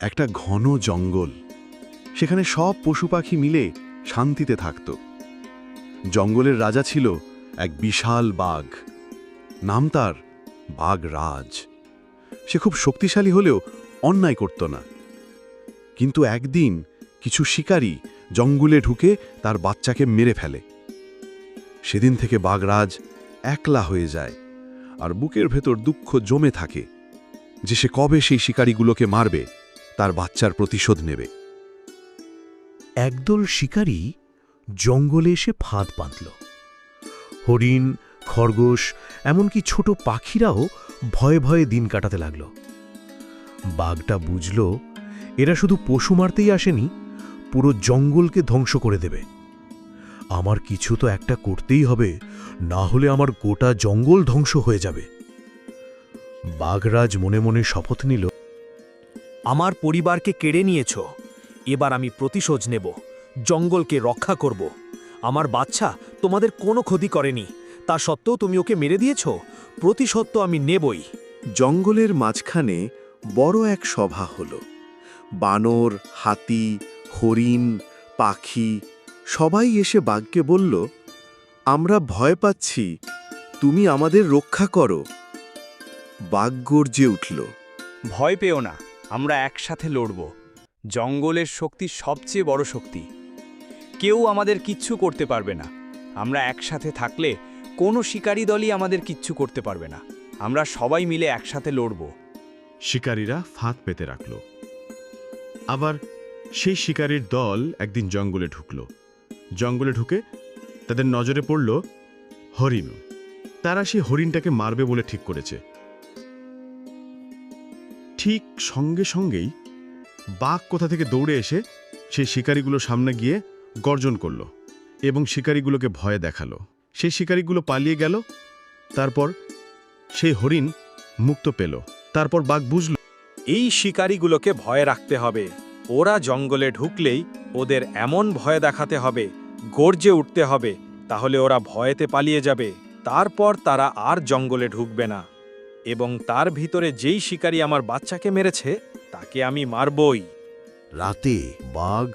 একটা ঘন জঙ্গল। সেখানে সব পশু পাখি মিলে শান্তিতে থাকত। জঙ্গলের রাজা ছিল এক বিশাল বাঘ। নাম তার বাঘ রাজ সে খুব শক্তিশালী হলেও অন্যায় করত না। কিন্তু একদিন কিছু শিকারী জঙ্গলে ঢুকে তার বাচ্চাকে মেরে ফেলে। সেদিন থেকে বাঘরাজ একলা হয়ে যায় আর বুকের ভেতর দুঃখ জমে থাকে যে সে কবে সেই শিকারীগুলোকে মারবে। তার বাচ্চার প্রতিশোধ নেবে। একদল শিকারী জঙ্গলে এসে ফাঁদ বাঁধল। হরিণ, খরগোশ, এমনকি ছোট পাখিরাও ভয়ে ভয়ে দিন কাটাতে লাগল। বাঘটা বুঝল, এরা শুধু পশু মারতেই আসেনি, পুরো জঙ্গলকে ধ্বংস করে দেবে। আমার কিছু তো একটা করতেই হবে, না হলে আমার গোটা জঙ্গল ধ্বংস হয়ে যাবে। বাঘরাজ মনে মনে শপথ নিল আমার পরিবারকে কেড়ে নিয়েছ। এবার আমি প্রতিশোধ নেব জঙ্গলকে রক্ষা করব। আমার বাচ্চা তোমাদের কোনো ক্ষতি করেনি তা সত্ত্বেও তুমি ওকে মেরে দিয়েছ? প্রতিশোধ তো আমি নেবই। জঙ্গলের মাঝখানে বড় এক সভা হল। বানর হাতি হরিণ পাখি সবাই এসে বাঘকে বলল আমরা ভয় পাচ্ছি তুমি আমাদের রক্ষা করো। বাঘ গর্জে উঠল ভয় পেও না। আমরা একসাথে লড়ব। জঙ্গলের শক্তি সবচেয়ে বড় শক্তি। কেউ আমাদের কিচ্ছু করতে পারবে না। আমরা একসাথে থাকলে কোনো শিকারী দলই আমাদের কিচ্ছু করতে পারবে না। আমরা সবাই মিলে একসাথে লড়ব। শিকারীরা ফাঁদ পেতে রাখল। আবার সেই শিকারীর দল একদিন জঙ্গলে ঢুকল। জঙ্গলে ঢুকে তাদের নজরে পড়ল হরিণ। তারা সেই হরিণটাকে মারবে বলে ঠিক করেছে। ঠিক সঙ্গে সঙ্গেই বাঘ কোথা থেকে দৌড়ে এসে সেই শিকারীগুলো সামনে গিয়ে গর্জন করল এবং শিকারীগুলোকে ভয় দেখাল। সেই শিকারীগুলো পালিয়ে গেল, তারপর সেই হরিণ মুক্ত পেল। তারপর বাঘ বুঝল, এই শিকারীগুলোকে ভয় রাখতে হবে। ওরা জঙ্গলে ঢুকলেই ওদের এমন ভয় দেখাতে হবে, গর্জে উঠতে হবে, তাহলে ওরা ভয়েতে পালিয়ে যাবে। তারপর তারা আর জঙ্গলে ঢুকবে না। এবং তার ভিতরে যেই শিকারী আমার বাচ্চাকে মেরেছে, তাকে আমি মারবই। রাতে বাঘ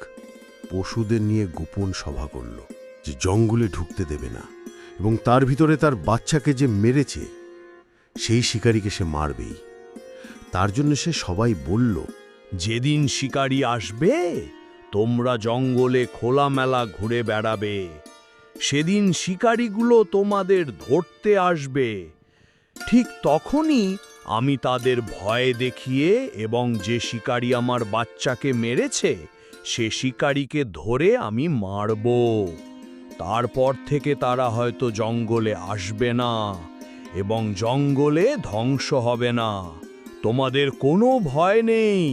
পশুদের নিয়ে গোপন সভা করল যে জঙ্গলে ঢুকতে দেবে না এবং তার ভিতরে তার বাচ্চাকে যে মেরেছে, সেই শিকারীকে সে মারবেই। তার জন্য সে সবাই বলল, যেদিন শিকারী আসবে, তোমরা জঙ্গলে খোলামেলা ঘুরে বেড়াবে। সেদিন শিকারীগুলো তোমাদের ধরতে আসবে। ঠিক তখনই আমি তাদের ভয় দেখিয়ে এবং যে শিকারী আমার বাচ্চাকে মেরেছে, সে শিকারীকে ধরে আমি মারব। তারপর থেকে তারা হয়তো জঙ্গলে আসবে না এবং জঙ্গলে ধ্বংস হবে না। তোমাদের কোনো ভয় নেই,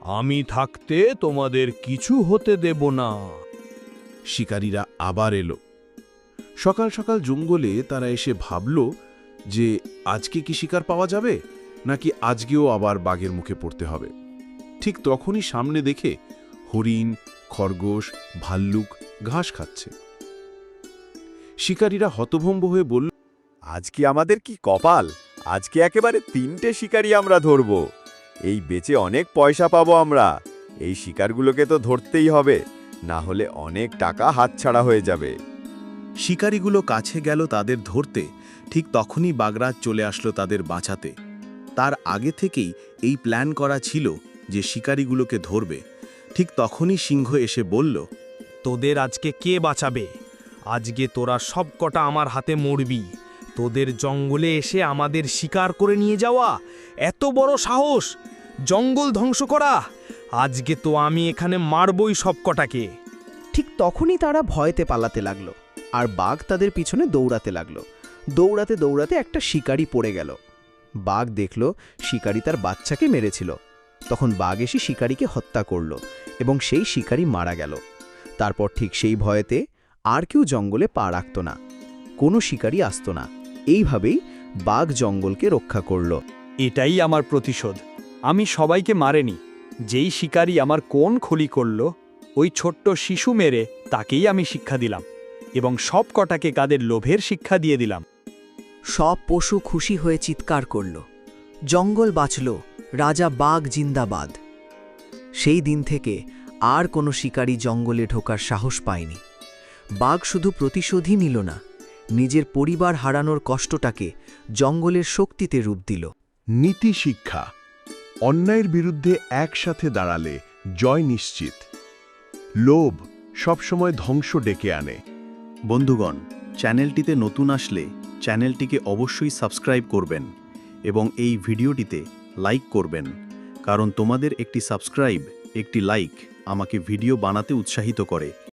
আমি থাকতে তোমাদের কিছু হতে দেব না। শিকারীরা আবার এলো। সকাল সকাল জঙ্গলে তারা এসে ভাবল যে আজকে কি শিকার পাওয়া যাবে নাকি আজকেও আবার বাঘের মুখে পড়তে হবে? ঠিক তখনই সামনে দেখে হরিণ খরগোশ ভাল্লুক ঘাস খাচ্ছে। শিকারীরা হতভম্ব হয়ে বলল আজকে আমাদের কি কপাল? আজকে একেবারে তিনটে শিকারই আমরা ধরব। এই বেচে অনেক পয়সা পাবো আমরা। এই শিকারগুলোকে তো ধরতেই হবে না হলে অনেক টাকা হাতছাড়া হয়ে যাবে। শিকারীগুলো কাছে গেল তাদের ধরতে। ঠিক তখনই বাগরাজ চলে আসলো তাদের বাঁচাতে। তার আগে থেকেই এই প্ল্যান করা ছিল যে শিকারীগুলোকে ধরবে। ঠিক তখনই সিংহ এসে বলল তোদের আজকে কে বাঁচাবে? আজকে তোরা সব কটা আমার হাতে মরবি। তোদের জঙ্গলে এসে আমাদের শিকার করে নিয়ে যাওয়া এত বড় সাহস! জঙ্গল ধ্বংস করা! আজকে তো আমি এখানে মারবই সব কটাকে ঠিক তখনই তারা ভয়তে পালাতে লাগল আর বাঘ তাদের পিছনে দৌড়াতে লাগল। দৌড়াতে দৌড়াতে একটা শিকারি পড়ে গেল। বাঘ দেখল শিকারি তার বাচ্চাকে মেরেছিল। তখন বাঘ এসে শিকারিকে হত্যা করল এবং সেই শিকারি মারা গেল। তারপর ঠিক সেই ভয়েতে আর কেউ জঙ্গলে পা রাখত না। কোনো শিকারি আসত না। এইভাবেই বাঘ জঙ্গলকে রক্ষা করল। এটাই আমার প্রতিশোধ। আমি সবাইকে মারেনি। যেই শিকারী আমার কোন খলি করল, ওই ছোট্ট শিশু মেরে তাকেই আমি শিক্ষা দিলাম এবং সব কটাকে কাদের লোভের শিক্ষা দিয়ে দিলাম। সব পশু খুশি হয়ে চিৎকার করল। জঙ্গল বাঁচল রাজা বাঘ জিন্দাবাদ। সেই দিন থেকে আর কোনো শিকারী জঙ্গলে ঢোকার সাহস পায়নি। বাঘ শুধু প্রতিশোধই নিল না নিজের পরিবার হারানোর কষ্টটাকে জঙ্গলের শক্তিতে রূপ দিল। নীতি শিক্ষা অন্যায়ের বিরুদ্ধে একসাথে দাঁড়ালে জয় নিশ্চিত। লোভ সবসময় ধ্বংস ডেকে আনে। বন্ধুগণ চ্যানেলটিতে নতুন আসলে চ্যানেলটিকে অবশ্যই সাবস্ক্রাইব করবেন এবং এই ভিডিওটিতে লাইক করবেন, কারণ তোমাদের একটি সাবস্ক্রাইব, একটি লাইক আমাকে ভিডিও বানাতে উৎসাহিত করে।